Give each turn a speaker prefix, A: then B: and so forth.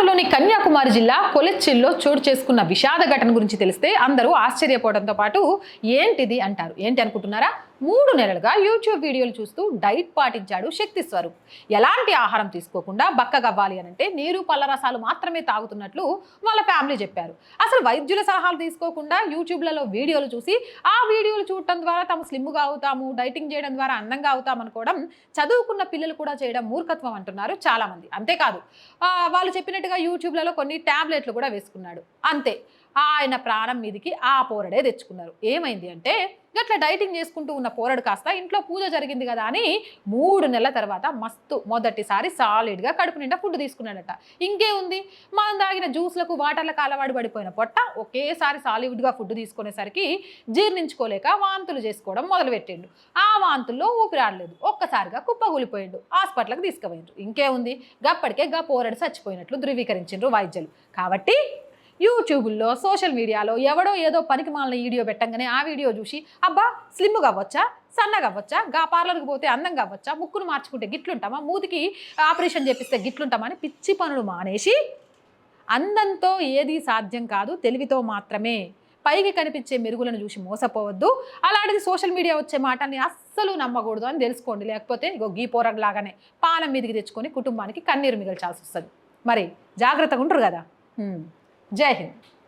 A: తమిళనాడులోని కన్యాకుమారి జిల్లా కొలెచ్చిల్లో చోటు చేసుకున్న విషాద ఘటన గురించి తెలిస్తే అందరూ ఆశ్చర్యపోవడంతో పాటు ఏంటిది అంటారు? ఏంటి అనుకుంటున్నారా? మూడు నెలలుగా యూట్యూబ్ వీడియోలు చూస్తూ డైట్ పాటించాడు శక్తి స్వరూప్. ఎలాంటి ఆహారం తీసుకోకుండా బక్కగవ్వాలి అని అంటే నీరు పళ్ళరసాలు మాత్రమే తాగుతున్నట్లు వాళ్ళ ఫ్యామిలీ చెప్పారు. అసలు వైద్యుల సలహాలు తీసుకోకుండా యూట్యూబ్లలో వీడియోలు చూసి ఆ వీడియోలు చూడటం ద్వారా తాము స్లిమ్గా అవుతాము డైటింగ్ చేయడం ద్వారా అందంగా అవుతాం అనుకోవడం చదువుకున్న పిల్లలు కూడా చేయడం మూర్ఖత్వం అంటున్నారు చాలామంది. అంతేకాదు వాళ్ళు చెప్పినట్టుగా యూట్యూబ్లలో కొన్ని ట్యాబ్లెట్లు కూడా వేసుకున్నాడు. అంతే. ఆయన ప్రాణం మీదికి ఆ పోరడే తెచ్చుకున్నారు. ఏమైంది అంటే గట్ల డైటింగ్ చేసుకుంటూ ఉన్న పోరడు కాస్త ఇంట్లో పూజ జరిగింది కదా అని మూడు నెలల తర్వాత మస్తు మొదటిసారి సాలిడ్గా కడుపు నిండా ఫుడ్ తీసుకున్నాడట. ఇంకే ఉంది? మనం తాగిన జ్యూస్లకు వాటర్లకు అలవాటు పడిపోయిన పొట్ట ఒకేసారి సాలిడ్గా ఫుడ్ తీసుకునేసరికి జీర్ణించుకోలేక వాంతులు చేసుకోవడం మొదలుపెట్టిండు. ఆ వాంతుల్లో ఊపిరాడలేదు ఒక్కసారిగా కుప్పగూలిపోయిండు హాస్పిటల్కి తీసుకుపోయిండ్రు. ఇంకే ఉంది? గప్పటికే గా పోరడు చచ్చిపోయినట్లు ధృవీకరించిండ్రు వైద్యులు. కాబట్టి యూట్యూబ్లో సోషల్ మీడియాలో ఎవడో ఏదో పనికి మాలిన వీడియో పెట్టంగానే ఆ వీడియో చూసి అబ్బా స్లిమ్గా కావచ్చా సన్నగా అవ్వచ్చా? గా పార్లర్కి పోతే అందంగా అవ్వచ్చా? ముక్కును మార్చుకుంటే గిట్లుంటామా? మూతికి ఆపరేషన్ చేపిస్తే గిట్లుంటామా? అని పిచ్చి పనులు మానేసి అందంతో ఏది సాధ్యం కాదు తెలివితో మాత్రమే. పైకి కనిపించే మెరుగులను చూసి మోసపోవద్దు. అలాంటిది సోషల్ మీడియా వచ్చే మాటని అస్సలు నమ్మకూడదు అని తెలుసుకోండి. లేకపోతే ఇగో గీ పోరగలాగానే పానం మీదకి తెచ్చుకొని కుటుంబానికి కన్నీరు మిగల్చాల్సి వస్తుంది మరి జాగ్రత్తగా ఉంటారు కదా? जय हिंद।